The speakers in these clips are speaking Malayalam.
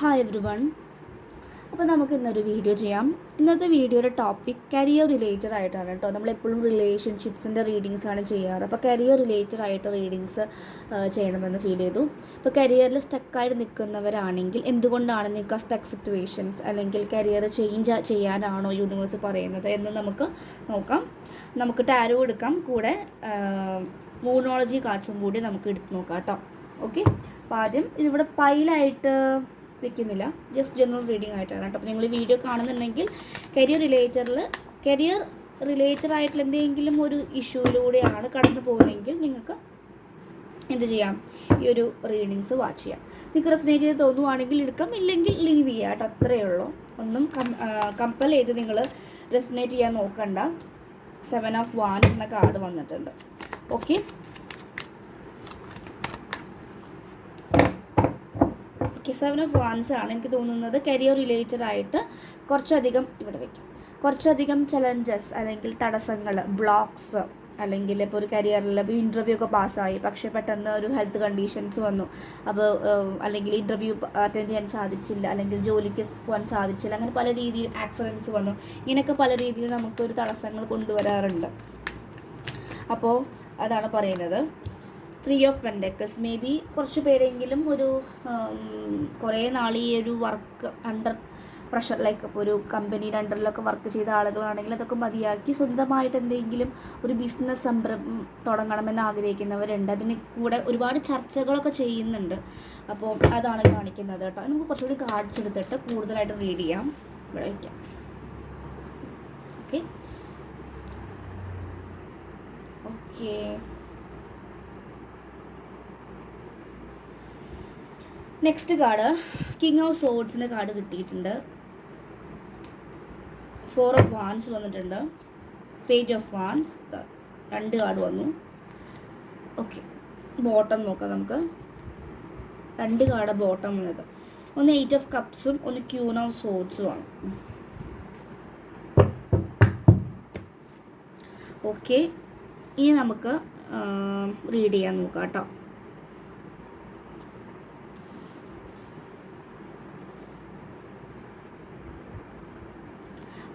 ഹായ് എവ്രി വൺ അപ്പോൾ നമുക്ക് ഇന്നൊരു വീഡിയോ ചെയ്യാം. ഇന്നത്തെ വീഡിയോയുടെ ടോപ്പിക് കരിയർ റിലേറ്റഡ് ആയിട്ടാണ് കേട്ടോ. നമ്മളെപ്പോഴും റിലേഷൻഷിപ്സിന്റെ റീഡിങ്സ് ആണ് ചെയ്യാറ്. അപ്പോൾ കരിയർ റിലേറ്റഡ് ആയിട്ട് റീഡിങ്സ് ചെയ്യണമെന്ന് ഫീൽ ചെയ്തു. ഇപ്പോൾ കരിയറിൽ സ്റ്റക്കായിട്ട് നിൽക്കുന്നവരാണെങ്കിൽ എന്തുകൊണ്ടാണ് നിങ്ങൾക്ക് സ്റ്റക്ക് സിറ്റുവേഷൻസ് അല്ലെങ്കിൽ കരിയർ ചേഞ്ച് ചെയ്യാനാണോ യൂണിവേഴ്സ് പറയുന്നത് എന്ന് നമുക്ക് നോക്കാം. നമുക്ക് ടാരോ എടുക്കാം. കൂടെ മൂണോളജി കാർഡ്സും കൂടി നമുക്ക് എടുത്ത് നോക്കാം കേട്ടോ. ഓക്കെ അപ്പോൾ ആദ്യം ഇതിവിടെ പൈലായിട്ട് വെക്കുന്നില്ല. ജസ്റ്റ് ജനറൽ റീഡിംഗ് ആയിട്ടാണ് കേട്ടോ. അപ്പോൾ നിങ്ങൾ വീഡിയോ കാണുന്നുണ്ടെങ്കിൽ കരിയർ റിലേറ്ററിൽ കരിയർ റിലേറ്റഡ് ആയിട്ടുള്ള എന്തെങ്കിലും ഒരു ഇഷ്യൂയിലൂടെയാണ് കടന്നു പോകുന്നതെങ്കിൽ നിങ്ങൾക്ക് എന്ത് ചെയ്യാം? ഈ ഒരു റീഡിങ്സ് വാച്ച് ചെയ്യാം. നിങ്ങൾക്ക് റെസിനേറ്റ് ചെയ്ത് തോന്നുവാണെങ്കിൽ എടുക്കാം. ഇല്ലെങ്കിൽ ലീവ് ചെയ്യാം കേട്ടോ. അത്രയേ ഉള്ളൂ. ഒന്നും കമ്പൽ ചെയ്ത് നിങ്ങൾ റെസിനേറ്റ് ചെയ്യാൻ നോക്കണ്ട. സെവൻ ഓഫ് വാൻസ് എന്ന കാർഡ് വന്നിട്ടുണ്ട്. Okay okay seven of wands ആണ് എനിക്ക് തോന്നുന്നത്. കരിയർ റിലേറ്റഡ് ആയിട്ട് കുറച്ചധികം ഇവിടെ വയ്ക്കും കുറച്ചധികം ചലഞ്ചസ് അല്ലെങ്കിൽ തടസ്സങ്ങൾ ബ്ലോക്സ് അല്ലെങ്കിൽ ഇപ്പോൾ ഒരു കരിയറിൽ ഇന്റർവ്യൂ ഒക്കെ പാസ്സായി പക്ഷേ പെട്ടെന്ന് ഒരു ഹെൽത്ത് കണ്ടീഷൻസ് വന്നു. അപ്പോൾ അല്ലെങ്കിൽ ഇന്റർവ്യൂ അറ്റൻഡ് ചെയ്യാൻ സാധിച്ചില്ല. അല്ലെങ്കിൽ ജോലിക്ക് പോകാൻ സാധിച്ചില്ല. അങ്ങനെ പല രീതിയിൽ ആക്സിഡൻസ് വന്നു. ഇങ്ങനെയൊക്കെ പല രീതിയിൽ നമുക്കൊരു തടസ്സങ്ങൾ കൊണ്ടുവരാറുണ്ട്. അപ്പോൾ അതാണ് പറയുന്നത്. Three of pentacles maybe കുറച്ച് പേരെങ്കിലും ഒരു കുറേ നാൾ ഈ ഒരു വർക്ക് അണ്ടർ പ്രഷർ ലൈക്ക് ഇപ്പോൾ ഒരു കമ്പനിയുടെ അണ്ടറിലൊക്കെ വർക്ക് ചെയ്ത ആളുകളാണെങ്കിൽ അതൊക്കെ മതിയാക്കി സ്വന്തമായിട്ട് എന്തെങ്കിലും ഒരു ബിസിനസ് സംരംഭം തുടങ്ങണമെന്ന് ആഗ്രഹിക്കുന്നവരുണ്ട്. അതിന് കൂടെ ഒരുപാട് ചർച്ചകളൊക്കെ ചെയ്യുന്നുണ്ട്. അപ്പോൾ അതാണ് കാണിക്കുന്നത് കേട്ടോ. നമുക്ക് കുറച്ചുകൂടി കാർഡ്സ് എടുത്തിട്ട് കൂടുതലായിട്ട് റീഡ് ചെയ്യാം. ഇവിടെ വയ്ക്കാം okay okay next card king of സോഡ്സിന്റെ card കിട്ടിയിട്ടുണ്ട്. ഫോർ ഓഫ് വാൻസ് വന്നിട്ടുണ്ട്. പേജ് ഓഫ് വാൻസ് രണ്ട് കാർഡ് വന്നു. ഓക്കെ ബോട്ടം നോക്കാം നമുക്ക്. രണ്ട് കാർഡ് ബോട്ടം വന്നത് ഒന്ന് എയ്റ്റ് ഓഫ് കപ്സും ഒന്ന് ക്യൂൺ ഓഫ് സോഡ്സും ആണ്. ഓക്കെ ഇനി നമുക്ക് റീഡ് ചെയ്യാൻ നോക്കാം കേട്ടോ.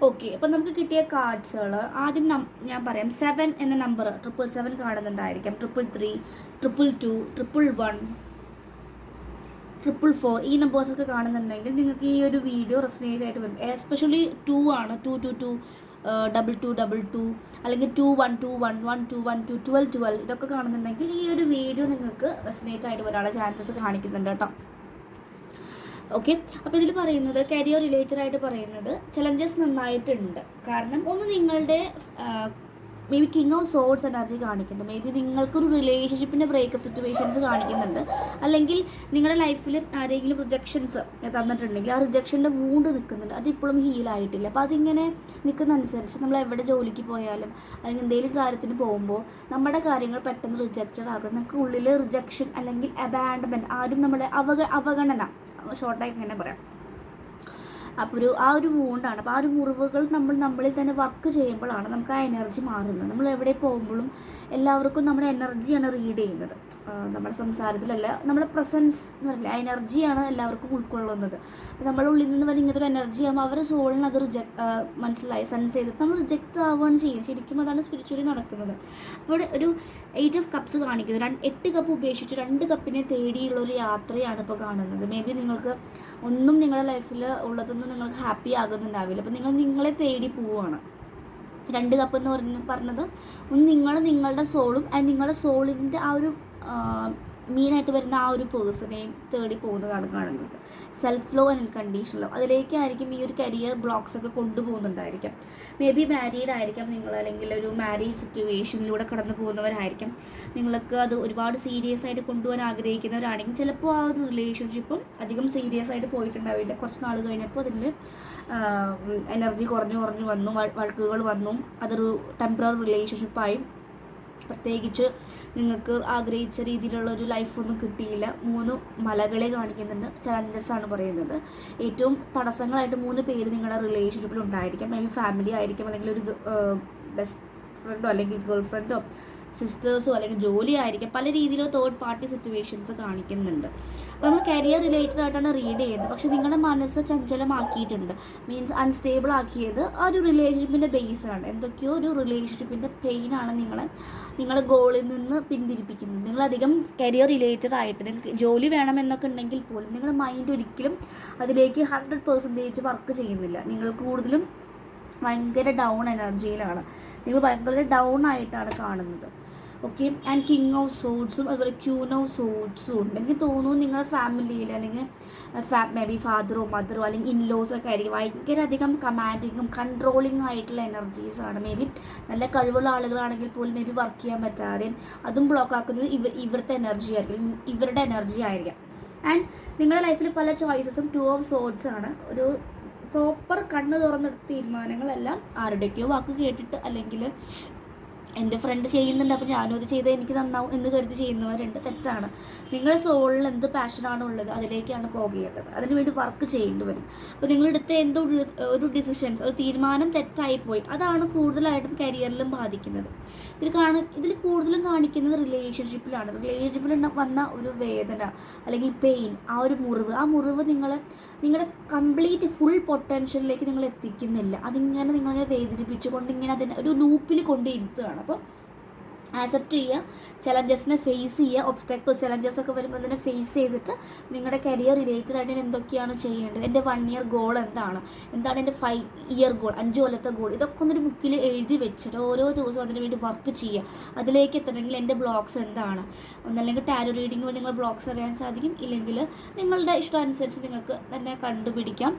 ഓക്കെ അപ്പം നമുക്ക് കിട്ടിയ കാർഡ്സുകൾ ആദ്യം ഞാൻ പറയാം. സെവൻ എന്ന number triple seven കാണുന്നുണ്ടായിരിക്കാം. Triple three triple two triple one triple four ഈ നമ്പേഴ്സൊക്കെ കാണുന്നുണ്ടെങ്കിൽ നിങ്ങൾക്ക് ഈ ഒരു വീഡിയോ റെസിനേറ്റ് ആയിട്ട് വരും. എസ്പെഷ്യലി ടു ആണ്. Two two two double two double two അല്ലെങ്കിൽ two one two one one two one two twelve twelve ഇതൊക്കെ കാണുന്നുണ്ടെങ്കിൽ ഈ ഒരു വീഡിയോ നിങ്ങൾക്ക് റെസിനേറ്റ് ആയിട്ട് വരാനുള്ള ചാൻസസ് കാണിക്കുന്നുണ്ട് കേട്ടോ. ഓക്കെ അപ്പോൾ ഇതിൽ പറയുന്നത് കരിയർ റിലേറ്റഡ് ആയിട്ട് പറയുന്നത് ചലഞ്ചസ് നന്നായിട്ടുണ്ട്. കാരണം ഒന്ന് നിങ്ങളുടെ maybe king of swords energy കാണിക്കുന്നുണ്ട് മേ ബി നിങ്ങൾക്കൊരു റിലേഷൻഷിപ്പിന്റെ ബ്രേക്കപ്പ് സിറ്റുവേഷൻസ് കാണിക്കുന്നുണ്ട്. അല്ലെങ്കിൽ നിങ്ങളുടെ ലൈഫിൽ ആരെങ്കിലും റിജക്ഷൻസ് തന്നിട്ടുണ്ടെങ്കിൽ ആ റിജക്ഷന്റെ വൂണ്ട് നിൽക്കുന്നുണ്ട്. അതിപ്പോഴും ഹീലായിട്ടില്ല അപ്പോൾ അതിങ്ങനെ നിൽക്കുന്ന അനുസരിച്ച് നമ്മൾ എവിടെ ജോലിക്ക് പോയാലും അല്ലെങ്കിൽ എന്തെങ്കിലും കാര്യത്തിന് പോകുമ്പോൾ നമ്മുടെ കാര്യങ്ങൾ പെട്ടെന്ന് റിജക്റ്റഡ് ആകും. നമുക്ക് ഉള്ളിൽ റിജക്ഷൻ അല്ലെങ്കിൽ അബാൻഡമെന്റ് ആരും നമ്മളെ അവഗ അവഗണന ഷോർട്ടായി ഇങ്ങനെ പറയാം. അപ്പോൾ ഒരു ആ ഒരു മൂണ്ടാണ് അപ്പോൾ ആ ഒരു മുറിവുകൾ നമ്മൾ നമ്മളിൽ തന്നെ വർക്ക് ചെയ്യുമ്പോഴാണ് നമുക്ക് ആ എനർജി മാറുന്നത്. നമ്മൾ എവിടെ പോകുമ്പോഴും എല്ലാവർക്കും നമ്മുടെ എനർജിയാണ് റീഡ് ചെയ്യുന്നത്. നമ്മുടെ സംസാരത്തിലല്ല നമ്മുടെ പ്രസൻസ് എന്ന് പറയില്ല എനർജിയാണ് എല്ലാവർക്കും ഉൾക്കൊള്ളുന്നത്. നമ്മുടെ ഉള്ളിൽ നിന്ന് വരുന്ന ഇങ്ങനത്തെ ഒരു എനർജി ആകുമ്പോൾ അവരുടെ സോളിന് അത് റിജക്ട് മനസ്സിലായി സെൻസ് ചെയ്തിട്ട് നമ്മൾ റിജക്റ്റ് ആവുകയാണ് ചെയ്യുന്നത്. ശരിക്കും അതാണ് സ്പിരിച്വലി നടക്കുന്നത്. അപ്പോൾ ഒരു എയ്റ്റ് ഓഫ് കപ്സ് കാണിക്കുന്നത് രണ്ട് എട്ട് കപ്പ് ഉപേക്ഷിച്ച് രണ്ട് കപ്പിനെ തേടിയുള്ള ഒരു യാത്രയാണ് ഇപ്പോൾ കാണുന്നത്. മേ ബി നിങ്ങൾക്ക് ഒന്നും നിങ്ങളുടെ ലൈഫിൽ ഉള്ളതൊന്നും നിങ്ങൾക്ക് ഹാപ്പി ആകുന്നുണ്ടാവില്ല. അപ്പോൾ നിങ്ങൾ നിങ്ങളെ തേടി പോവുകയാണ്. രണ്ട് കപ്പ് എന്ന് പറഞ്ഞ് പറഞ്ഞത് ഒന്ന് നിങ്ങൾ നിങ്ങളുടെ സോളും ആൻഡ് നിങ്ങളുടെ സോളിന്റെ ആ ഒരു മീനായിട്ട് വരുന്ന ആ ഒരു പേഴ്സണെയും തേടി പോകുന്നതാണ് കാണുന്നത്. Self love and condition love അതിലേക്കായിരിക്കും ഈ ഒരു കരിയർ ബ്ലോക്സ് ഒക്കെ കൊണ്ടുപോകുന്നുണ്ടായിരിക്കാം. മേ ബി മാരീഡ് ആയിരിക്കാം നിങ്ങൾ അല്ലെങ്കിൽ ഒരു മാരീഡ് സിറ്റുവേഷനിലൂടെ കടന്നു പോകുന്നവരായിരിക്കും. നിങ്ങൾക്ക് അത് ഒരുപാട് സീരിയസ് ആയിട്ട് കൊണ്ടുപോകാൻ ആഗ്രഹിക്കുന്നവരാണെങ്കിൽ ചിലപ്പോൾ ആ ഒരു റിലേഷൻഷിപ്പും അധികം സീരിയസ് ആയിട്ട് പോയിട്ടുണ്ടാവില്ല. കുറച്ച് നാൾ കഴിഞ്ഞപ്പോൾ അതിൽ എനർജി കുറഞ്ഞു കുറഞ്ഞു വന്നു വഴക്കുകൾ വന്നു. അതൊരു ടെമ്പററി റിലേഷൻഷിപ്പായി പ്രത്യേകിച്ച് നിങ്ങൾക്ക് ആഗ്രഹിച്ച രീതിയിലുള്ള ഒരു ലൈഫൊന്നും കിട്ടിയില്ല. മൂന്ന് മലകളെ കാണിക്കുന്നുണ്ട്. ചലഞ്ചസ് ആണ് പറയുന്നത്. ഏറ്റവും തടസ്സങ്ങളായിട്ട് മൂന്ന് പേര് നിങ്ങളുടെ റിലേഷൻഷിപ്പിൽ ഉണ്ടായിരിക്കാം. മേ ബി ഫാമിലി ആയിരിക്കും. അല്ലെങ്കിൽ ഒരു ബെസ്റ്റ് ഫ്രണ്ടോ അല്ലെങ്കിൽ ഗേൾ ഫ്രണ്ടോ സിസ്റ്റേഴ്സോ അല്ലെങ്കിൽ ജോലി ആയിരിക്കും പല രീതിയിലോ തേർഡ് പാർട്ടി സിറ്റുവേഷൻസ് കാണിക്കുന്നുണ്ട്. അപ്പോൾ നമ്മൾ കരിയർ റിലേറ്റഡ് ആയിട്ടാണ് റീഡ് ചെയ്യുന്നത്. പക്ഷേ നിങ്ങളുടെ മനസ്സ് ചഞ്ചലമാക്കിയിട്ടുണ്ട്. മീൻസ് അൺസ്റ്റേബിൾ ആക്കിയത് ആ ഒരു റിലേഷൻഷിപ്പിന്റെ ബേസാണ് എന്തൊക്കെയോ ഒരു റിലേഷൻഷിപ്പിന്റെ പെയിനാണ് നിങ്ങളെ നിങ്ങളുടെ ഗോളിൽ നിന്ന് പിന്തിരിപ്പിക്കുന്നത്. നിങ്ങളധികം കരിയർ റിലേറ്റഡ് ആയിട്ട് നിങ്ങൾക്ക് ജോലി വേണമെന്നൊക്കെ ഉണ്ടെങ്കിൽ പോലും നിങ്ങളുടെ മൈൻഡ് ഒരിക്കലും അതിലേക്ക് ഹൺഡ്രഡ് പെർസെന്റേജ് വർക്ക് ചെയ്യുന്നില്ല. നിങ്ങൾ കൂടുതലും ഭയങ്കര ഡൗൺ എനർജിയിലാണ് നിങ്ങൾ ഭയങ്കര ഡൗൺ ആയിട്ടാണ് കാണുന്നത്. ഓക്കെ ആൻഡ് കിങ് ഓഫ് സോഡ്സും അതുപോലെ ക്യൂൻ ഓഫ് സോഡ്സും ഉണ്ട്. എനിക്ക് തോന്നുന്നു നിങ്ങളുടെ ഫാമിലിയിൽ അല്ലെങ്കിൽ ഫാ മേ ബി ഫാദറോ മദറോ അല്ലെങ്കിൽ ഇൻലോസ് ഒക്കെ ആയിരിക്കും ഭയങ്കര അധികം കമാൻഡിങ്ങും കൺട്രോളിങ് ആയിട്ടുള്ള എനർജീസാണ് മേ ബി നല്ല കഴിവുള്ള ആളുകളാണെങ്കിൽ പോലും മേ ബി വർക്ക് ചെയ്യാൻ പറ്റാതെ അതും ബ്ലോക്ക് ആക്കുന്നത് ഇവ ഇവരുടെ എനർജി ആയിരിക്കും. ഇവരുടെ എനർജി ആയിരിക്കാം. ആൻഡ് നിങ്ങളുടെ ലൈഫിൽ പല ചോയ്സസും ടു ഓഫ് സോഡ്സ് ആണ്. ഒരു പ്രോപ്പർ കണ്ണ് തുറന്നെടുത്ത തീരുമാനങ്ങളെല്ലാം ആരുടെയൊക്കെയോ വാക്ക് കേട്ടിട്ട് അല്ലെങ്കിൽ എന്റെ ഫ്രണ്ട് ചെയ്യുന്നുണ്ട് അപ്പോൾ ഞാനും അത് ചെയ്താൽ എനിക്ക് നന്നാവും എന്ന് കരുതി ചെയ്യുന്നവരുണ്ട് തെറ്റാണ്. നിങ്ങളുടെ സോളിൽ എന്ത് പാഷനാണ് ഉള്ളത് അതിലേക്കാണ് പോകേണ്ടത്. അതിനുവേണ്ടി വർക്ക് ചെയ്യേണ്ടി വരും. അപ്പോൾ നിങ്ങളെടുത്ത എന്തോ ഒരു ഡിസിഷൻസ് ഒരു തീരുമാനം തെറ്റായിപ്പോയി. അതാണ് കൂടുതലായിട്ടും കരിയറിലും ബാധിക്കുന്നത്. ഇതിൽ കാണ ഇതിൽ കൂടുതലും കാണിക്കുന്നത് റിലേഷൻഷിപ്പിലാണ് റിലേഷൻഷിപ്പിൽ വന്ന ഒരു വേദന അല്ലെങ്കിൽ പെയിൻ ആ ഒരു മുറിവ്. ആ മുറിവ് നിങ്ങൾ നിങ്ങളുടെ കംപ്ലീറ്റ് ഫുൾ പൊട്ടൻഷ്യലിലേക്ക് നിങ്ങൾ എത്തിക്കുന്നില്ല അതിങ്ങനെ നിങ്ങളിങ്ങനെ വേദനിപ്പിച്ചുകൊണ്ട് ഇങ്ങനെ അതിനെ ഒരു ലൂപ്പിൽ കൊണ്ട് ഇരുത്തുകയാണ് അപ്പോൾ ആക്സെപ്റ്റ് ചെയ്യുക ചലഞ്ചസിനെ ഫേസ് ചെയ്യുക ഒബ്സ്റ്റാക്കിൾസ് ചലഞ്ചസ് ഒക്കെ വരുമ്പോൾ തന്നെ ഫേസ് ചെയ്തിട്ട് നിങ്ങളുടെ കരിയർ റിലേറ്റഡ് ആയിട്ട് എന്തൊക്കെയാണ് ചെയ്യേണ്ടത്? എന്റെ വൺ ഇയർ ഗോൾ എന്താണ്? എന്താണ് എന്റെ ഫൈവ് ഇയർ ഗോൾ അഞ്ച് കൊല്ലത്തെ ഗോൾ ഇതൊക്കെ ഒന്നൊരു ബുക്കിൽ എഴുതി വെച്ചിട്ട് ഓരോ ദിവസവും അതിന് വേണ്ടി വർക്ക് ചെയ്യുക. അതിലേക്ക് എത്തണമെങ്കിൽ എന്റെ ബ്ലോഗ്സ് എന്താണ്? ഒന്നല്ലെങ്കിൽ ടാരോ റീഡിംഗ് വഴി നിങ്ങൾ ബ്ലോഗ്സ് അറിയാൻ സാധിക്കും. ഇല്ലെങ്കിൽ നിങ്ങളുടെ ഇഷ്ടം അനുസരിച്ച് നിങ്ങൾക്ക് തന്നെ കണ്ടുപിടിക്കാം.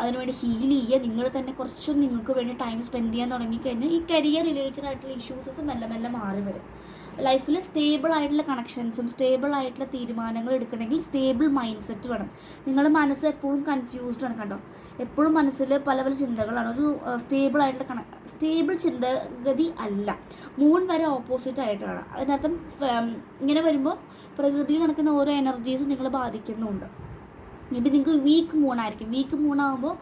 അതിനുവേണ്ടി ഹീൽ ചെയ്യുക. നിങ്ങൾ തന്നെ കുറച്ചും നിങ്ങൾക്ക് വേണ്ടി ടൈം സ്പെൻഡ് ചെയ്യാൻ തുടങ്ങിക്കഴിഞ്ഞാൽ ഈ കരിയർ റിലേറ്റഡ് ആയിട്ടുള്ള ഇഷ്യൂസസ് മെല്ലെ മെല്ലെ മാറി വരും. ലൈഫിൽ സ്റ്റേബിൾ ആയിട്ടുള്ള കണക്ഷൻസും സ്റ്റേബിൾ ആയിട്ടുള്ള തീരുമാനങ്ങൾ എടുക്കണമെങ്കിൽ സ്റ്റേബിൾ മൈൻഡ് സെറ്റ് വേണം. നിങ്ങളുടെ മനസ്സ് എപ്പോഴും കൺഫ്യൂസ്ഡ് ആണ് കണ്ടോ? എപ്പോഴും മനസ്സിൽ പല പല ചിന്തകളാണ്. ഒരു സ്റ്റേബിൾ ആയിട്ടുള്ള കണ സ്റ്റേബിൾ ചിന്തഗതി അല്ല. മൂൺ വരെ ഓപ്പോസിറ്റ് ആയിട്ടാണ്. അതിനർത്ഥം ഇങ്ങനെ വരുമ്പോൾ പ്രകൃതിയിൽ നടക്കുന്ന ഓരോ എനർജീസും നിങ്ങളെ ബാധിക്കുന്നുണ്ട്. മേ ബി നിങ്ങൾക്ക് വീക്ക് മൂണായിരിക്കും വീക്ക് മൂണാകുമ്പോൾ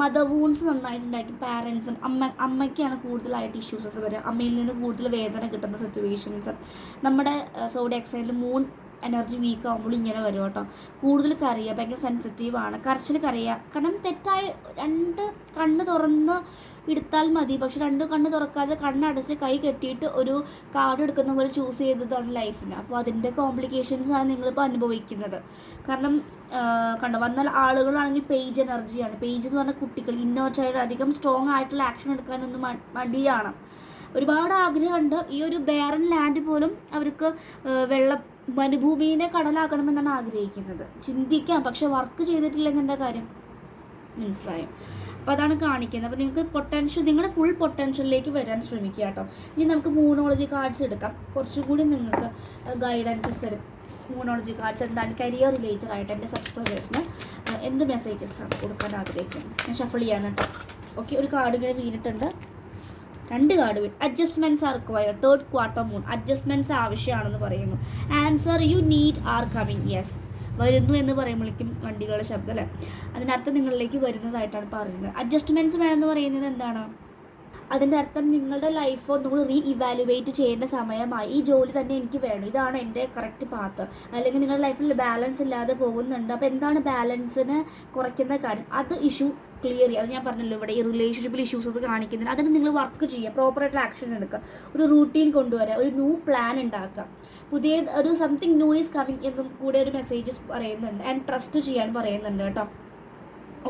മദർ വൂൺസ് നന്നായിട്ടുണ്ടായിരിക്കും പാരൻസും അമ്മ അമ്മയ്ക്കാണ് കൂടുതലായിട്ട് ഇഷ്യൂസസ് വരിക. അമ്മയിൽ നിന്ന് കൂടുതൽ വേദന കിട്ടുന്ന സിറ്റുവേഷൻസ് നമ്മുടെ സോഡി എക്സൈഡിൽ മൂൺ എനർജി വീക്ക് ആകുമ്പോൾ ഇങ്ങനെ വരും കേട്ടോ. കൂടുതൽ കറിയുക ഭയങ്കര സെൻസിറ്റീവ് ആണ്. കരച്ചിൽ കറിയുക കാരണം തെറ്റായി രണ്ട് കണ്ണ് തുറന്ന് എടുത്താൽ മതി. പക്ഷെ രണ്ട് കണ്ണ് തുറക്കാതെ കണ്ണടച്ച് കൈ കെട്ടിയിട്ട് ഒരു കാർഡ് എടുക്കുന്ന പോലെ ചൂസ് ചെയ്തതാണ് ലൈഫിന് അപ്പോൾ അതിന്റെ കോംപ്ലിക്കേഷൻസാണ് നിങ്ങളിപ്പോൾ അനുഭവിക്കുന്നത്. കാരണം കണ്ടോ? വന്നാൽ ആളുകളാണെങ്കിൽ പേജ് എനർജിയാണ് പേജ് എന്ന് പറഞ്ഞാൽ കുട്ടികൾ. ഇന്നോച്ചായിട്ട് അധികം സ്ട്രോങ് ആയിട്ടുള്ള ആക്ഷൻ എടുക്കാനൊന്നും മടിയാണ്. ഒരുപാട് ആഗ്രഹമുണ്ട്. ഈ ഒരു ബേറൻ ലാൻഡ് പോലും അവർക്ക് വെള്ളം മരുഭൂമിനെ കടലാക്കണമെന്നാണ് ആഗ്രഹിക്കുന്നത്. ചിന്തിക്കാം പക്ഷെ വർക്ക് ചെയ്തിട്ടില്ലെങ്കിൽ എന്താ കാര്യം? മനസ്സിലായോ? അപ്പോൾ അതാണ് കാണിക്കുന്നത്. അപ്പോൾ നിങ്ങൾക്ക് പൊട്ടൻഷ്യൽ നിങ്ങളുടെ ഫുൾ പൊട്ടൻഷ്യലിലേക്ക് വരാൻ ശ്രമിക്കുക കേട്ടോ. ഇനി നമുക്ക് മൂണോളജി കാർഡ്സ് എടുക്കാം. കുറച്ചും കൂടി നിങ്ങൾക്ക് ഗൈഡൻസസ് തരും. മൂണോളജി കാർഡ്സ് എന്താണ്? കരിയർ റിലേറ്റഡ് ആയിട്ട് എന്റെ സബ്സ്ക്രൈബേഴ്സിന് എന്ത് മെസ്സേജസ് ആണ് കൊടുക്കാൻ ആഗ്രഹിക്കുന്നത്? ഞാൻ ഷഫിൾ ചെയ്യാൻ കേട്ടോ. ഓക്കെ ഒരു കാർഡ് ഇങ്ങനെ വീണിട്ടുണ്ട്. രണ്ട് കാർഡ് വീണ് adjustments are require third quarter moon adjustments ആവശ്യമാണെന്ന് പറയുന്നു. Answer you need are coming yes വരുന്നു എന്ന് പറയുമ്പോഴേക്കും വണ്ടികളുടെ ശബ്ദം അല്ലേ? അതിനർത്ഥം നിങ്ങളിലേക്ക് വരുന്നതായിട്ടാണ് പറയുന്നത്. അഡ്ജസ്റ്റ്മെന്റ്സ് വേണമെന്ന് പറയുന്നത് എന്താണ്? അതിന്റെ അർത്ഥം നിങ്ങളുടെ ലൈഫ് ഒന്നുകൂടി റീ ഇവാലുവേറ്റ് ചെയ്യേണ്ട സമയമായി. ഈ ജോലി തന്നെ എനിക്ക് വേണം. ഇതാണ് എന്റെ കറക്റ്റ് പാത്ത് അല്ലെങ്കിൽ നിങ്ങളുടെ ലൈഫിൽ ബാലൻസ് ഇല്ലാതെ പോകുന്നുണ്ട്. അപ്പോൾ എന്താണ് ബാലൻസിന് കുറയ്ക്കുന്ന കാര്യം? അത് ഇഷ്യൂ ക്ലിയർ ചെയ്യുക അത് ഞാൻ പറഞ്ഞല്ലോ ഇവിടെ ഈ റിലേഷൻഷിപ്പിൽ ഇഷ്യൂസസ് കാണിക്കുന്നതിന് അതിന് നിങ്ങൾ വർക്ക് ചെയ്യുക. പ്രോപ്പറായിട്ടുള്ള ആക്ഷൻ എടുക്കുക. ഒരു റൂട്ടീൻ കൊണ്ടുവരിക ഒരു ന്യൂ പ്ലാൻ ഉണ്ടാക്കുക. പുതിയ ഒരു സംതിങ് ന്യൂ ഈസ് കമ്മിങ് എന്നും കൂടെ ഒരു മെസ്സേജസ് പറയുന്നുണ്ട്. ആൻഡ് ട്രസ്റ്റ് ചെയ്യാൻ പറയുന്നുണ്ട് കേട്ടോ.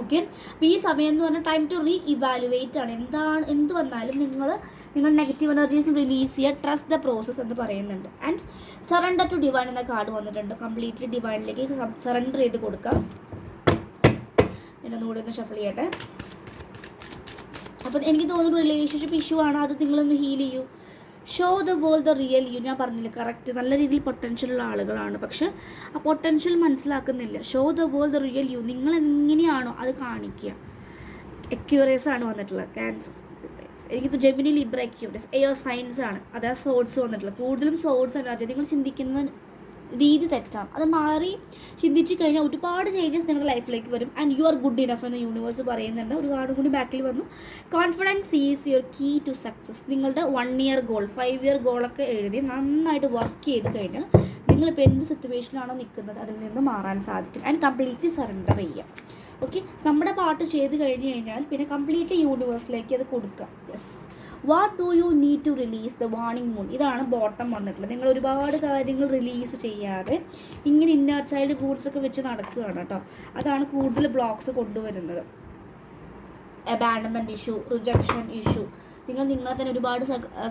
ഓക്കെ അപ്പോൾ ഈ സമയം എന്ന് പറഞ്ഞാൽ ടൈം ടു റീ ഇവാലുവേറ്റ് ആണ്. എന്താണ് എന്ത് വന്നാലും നിങ്ങൾ നിങ്ങൾ നെഗറ്റീവ് എനർജീസ് റിലീസ് ചെയ്യുക. ട്രസ്റ്റ് ദ പ്രോസസ്സ് എന്ന് പറയുന്നുണ്ട്. ആൻഡ് സറണ്ടർ ടു ഡിവൈൻ എന്ന കാർഡ് വന്നിട്ടുണ്ട്. കംപ്ലീറ്റ്ലി ഡിവൈനിലേക്ക് സറണ്ടർ ചെയ്ത് കൊടുക്കാം ഞാനൊന്നുകൂടി ഒന്ന് ഷഫിൾ ചെയ്യട്ടെ. അപ്പം എനിക്ക് തോന്നുന്നു റിലേഷൻഷിപ്പ് ഇഷ്യൂ ആണ്. അത് നിങ്ങളൊന്ന് ഹീൽ ചെയ്യൂ. Show the world the real you ഞാൻ പറഞ്ഞില്ല കറക്റ്റ് നല്ല രീതിയിൽ പൊട്ടൻഷ്യൽ ഉള്ള ആളുകളാണ്. പക്ഷെ ആ പൊട്ടൻഷ്യൽ മനസ്സിലാക്കുന്നില്ല. Show the world the real you നിങ്ങൾ എങ്ങനെയാണോ അത് കാണിക്കുക. എക്യൂറേസ് ആണ് വന്നിട്ടുള്ളത്. ക്യാൻസർ എനിക്ക് Gemini Libra Aquarius air signs ആണ്. അതായത് സോഡ്സ് വന്നിട്ടുള്ളത്. കൂടുതലും സോഡ്സ് എനർജി നിങ്ങൾ ചിന്തിക്കുന്നത് രീതി തെറ്റാണ് അത് മാറി ചിന്തിച്ച് കഴിഞ്ഞാൽ ഒരുപാട് ചേഞ്ചസ് നിങ്ങളുടെ ലൈഫിലേക്ക് വരും. And you are good enough എന്ന് യൂണിവേഴ്സ് പറയുന്നുണ്ട്. ഒരുപാട് കൂടി ബാക്കിൽ വന്നു. Confidence is your key to success നിങ്ങളുടെ one year goal five year ഗോളൊക്കെ എഴുതി നന്നായിട്ട് വർക്ക് ചെയ്ത് കഴിഞ്ഞാൽ നിങ്ങളിപ്പോൾ എന്ത് സിറ്റുവേഷനാണോ നിൽക്കുന്നത് അതിൽ നിന്ന് മാറാൻ സാധിക്കും. ആൻഡ് കംപ്ലീറ്റ്ലി സറണ്ടർ ചെയ്യാം. ഓക്കെ നമ്മുടെ പാട്ട് ചെയ്ത് കഴിഞ്ഞ് കഴിഞ്ഞാൽ പിന്നെ കംപ്ലീറ്റ്ലി യൂണിവേഴ്സിലേക്ക് അത് കൊടുക്കാം. Yes what do you need to release the waning moon ഇതാണ് ബോട്ടം വന്നിട്ടുള്ളത്. നിങ്ങൾ ഒരുപാട് കാര്യങ്ങൾ റിലീസ് ചെയ്യാതെ ഇങ്ങനെ ഇന്നർ ചൈൽഡ് ഗൂഡ്സ് ഒക്കെ വെച്ച് നടക്കുകയാണ് കേട്ടോ. അതാണ് കൂടുതൽ ബ്ലോക്സ് കൊണ്ടുവരുന്നത്. അബാൻഡമെന്റ് ഇഷ്യൂ റിജക്ഷൻ ഇഷ്യൂ നിങ്ങൾ നിങ്ങളെ തന്നെ ഒരുപാട്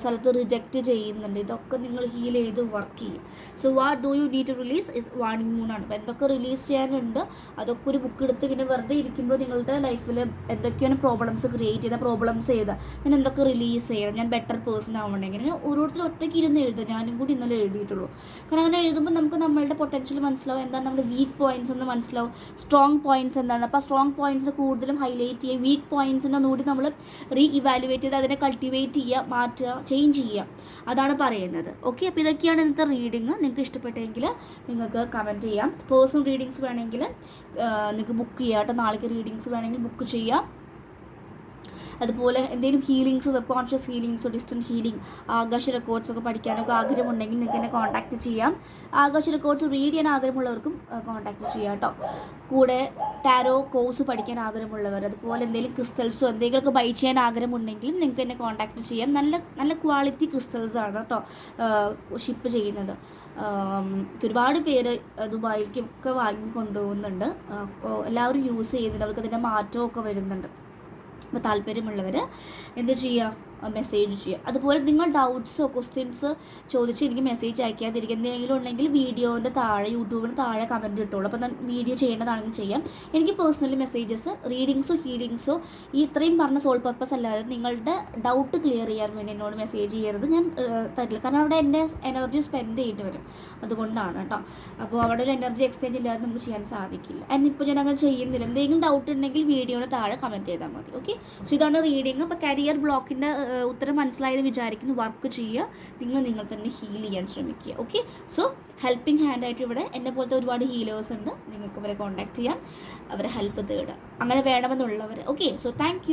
സ്ഥലത്ത് റിജക്റ്റ് ചെയ്യുന്നുണ്ട്. ഇതൊക്കെ നിങ്ങൾ ഹീൽ ചെയ്ത് വർക്ക് ചെയ്യും. So what do you need to release is waning മൂണാണ് അപ്പോൾ എന്തൊക്കെ റിലീസ് ചെയ്യാനുണ്ട് അതൊക്കെ ഒരു ബുക്ക് എടുത്ത് ഇങ്ങനെ വെറുതെ ഇരിക്കുമ്പോൾ നിങ്ങളുടെ ലൈഫിൽ എന്തൊക്കെയാണ് പ്രോബ്ലംസ് ക്രിയേറ്റ് ചെയ്ത പ്രോബ്ലംസ് ചെയ്ത ഞാൻ എന്തൊക്കെ റിലീസ് ചെയ്യണം ഞാൻ ബെറ്റർ പേഴ്സൺ ആവണമെങ്കിൽ ഓരോരുത്തരും ഒറ്റയ്ക്ക് ഇരുന്ന് എഴുതുക ഞാനും കൂടി ഇന്നലെ എഴുതിയിട്ടുള്ളൂ. കാരണം അങ്ങനെ എഴുതുമ്പോൾ നമുക്ക് നമ്മളുടെ പൊട്ടൻഷ്യൽ മനസ്സിലാവും. എന്താണ് നമ്മുടെ വീക്ക് പോയിന്റ്സ് എന്ന് മനസ്സിലാവും. സ്ട്രോങ് പോയിന്റ്സ് എന്താണ്? അപ്പോൾ സ്ട്രോങ് പോയിന്റ്സ് കൂടുതലും ഹൈലൈറ്റ് ചെയ്യുക വീക്ക് പോയിന്റ്സിനെ കൂടി നമ്മൾ റീ ഇവാലുവേറ്റ് ചെയ്ത് അതിനെ കൾട്ടിവേറ്റ് ചെയ്യുക മാറ്റുക ചേഞ്ച് ചെയ്യുക. അതാണ് പറയുന്നത്. ഓക്കെ അപ്പോൾ ഇതൊക്കെയാണ് ഇന്നത്തെ റീഡിങ് നിങ്ങൾക്ക് ഇഷ്ടപ്പെട്ടെങ്കിൽ നിങ്ങൾക്ക് കമന്റ് ചെയ്യാം. പേഴ്സണൽ റീഡിങ്സ് വേണമെങ്കിൽ നിങ്ങൾക്ക് ബുക്ക് ചെയ്യാം കേട്ടോ. നാളേക്ക് റീഡിങ്സ് വേണമെങ്കിൽ ബുക്ക് ചെയ്യാം. അതുപോലെ എന്തെങ്കിലും ഹീലിങ്സ് സബ് കോൺഷ്യസ് ഹീലിങ്സോ ഡിസ്റ്റന്റ് ഹീലിംഗ് ആകാശ റെക്കോർഡ്സ് ഒക്കെ പഠിക്കാനൊക്കെ ആഗ്രഹമുണ്ടെങ്കിൽ നിങ്ങൾക്ക് എന്നെ കോൺടാക്റ്റ് ചെയ്യാം. ആകാശ റെക്കോർഡ്സ് റീഡ് ചെയ്യാൻ ആഗ്രഹമുള്ളവർക്കും കോൺടാക്റ്റ് ചെയ്യാം കേട്ടോ കൂടെ ടാരോ കോഴ്സ് പഠിക്കാൻ ആഗ്രഹമുള്ളവർ അതുപോലെ എന്തെങ്കിലും ക്രിസ്റ്റൽസോ എന്തെങ്കിലുമൊക്കെ ബൈ ചെയ്യാൻ ആഗ്രഹമുണ്ടെങ്കിലും നിങ്ങൾക്ക് എന്നെ കോൺടാക്റ്റ് ചെയ്യാം. നല്ല നല്ല ക്വാളിറ്റി ക്രിസ്റ്റൽസ് ആണ് കേട്ടോ ഷിപ്പ് ചെയ്യുന്നത്. ഒരുപാട് പേര് ദുബായിലേക്കും ഒക്കെ വാങ്ങി അപ്പോൾ എല്ലാവരും യൂസ് ചെയ്യുന്നുണ്ട്. അവർക്ക് അതിന്റെ മാറ്റമൊക്കെ വരുന്നുണ്ട്. താല്പര്യമുള്ളവർ എന്ത് ചെയ്യുക മെസ്സേജ് ചെയ്യുക അതുപോലെ നിങ്ങൾ ഡൗട്ട്സോ ക്വസ്റ്റ്യൻസ് ചോദിച്ച് എനിക്ക് മെസ്സേജ് അയക്കാതിരിക്കുക. എന്തെങ്കിലും ഉണ്ടെങ്കിൽ വീഡിയോന്റെ താഴെ യൂട്യൂബിന് താഴെ കമന്റ് ഇട്ടോളൂ. അപ്പോൾ ഞാൻ വീഡിയോ ചെയ്യേണ്ടതാണെങ്കിൽ ചെയ്യാം. എനിക്ക് പേഴ്സണലി മെസ്സേജസ് റീഡിങ്സോ ഹീഡിങ്സോ ഈ ഇത്രയും പറഞ്ഞ സോൾ പർപ്പസ് അല്ലാതെ നിങ്ങളുടെ ഡൗട്ട് ക്ലിയർ ചെയ്യാൻ വേണ്ടി എന്നോട് മെസ്സേജ് ചെയ്യരുത്. ഞാൻ തരില്ല. കാരണം അവിടെ എന്റെ എനർജി സ്പെൻഡ് ചെയ്യേണ്ടി വരും. അതുകൊണ്ടാണ് കേട്ടോ. അപ്പോൾ അവിടെ ഒരു എനർജി എക്സ്ചേഞ്ച് ഇല്ലാതെ നമുക്ക് ചെയ്യാൻ സാധിക്കില്ല. ആൻഡ് ഇപ്പോൾ ഞാൻ അങ്ങനെ ചെയ്യുന്നില്ല. എന്തെങ്കിലും ഡൗട്ട് ഉണ്ടെങ്കിൽ വീഡിയോയുടെ താഴെ കമന്റ് ചെയ്താൽ മതി. ഓക്കെ സോ ഇതാണ് റീഡിങ് അപ്പോൾ കരിയർ ബ്ലോക്കിന്റെ ഉത്തരം മനസ്സിലായത് വിചാരിക്കുന്നു വർക്ക് ചെയ്യുക നിങ്ങൾ നിങ്ങൾ തന്നെ ഹീൽ ചെയ്യാൻ ശ്രമിക്കുക. ഓക്കെ സോ ഹെൽപ്പിംഗ് ഹാൻഡ് ആയിട്ട് ഇവിടെ എന്നെ പോലത്തെ ഒരുപാട് ഹീലേഴ്സ് ഉണ്ട്. നിങ്ങൾക്ക് ഇവരെ കോൺടാക്ട് ചെയ്യാം. അവരെ ഹെൽപ്പ് തേടുക. അങ്ങനെ വേണമെന്നുള്ളവർ. Okay so thank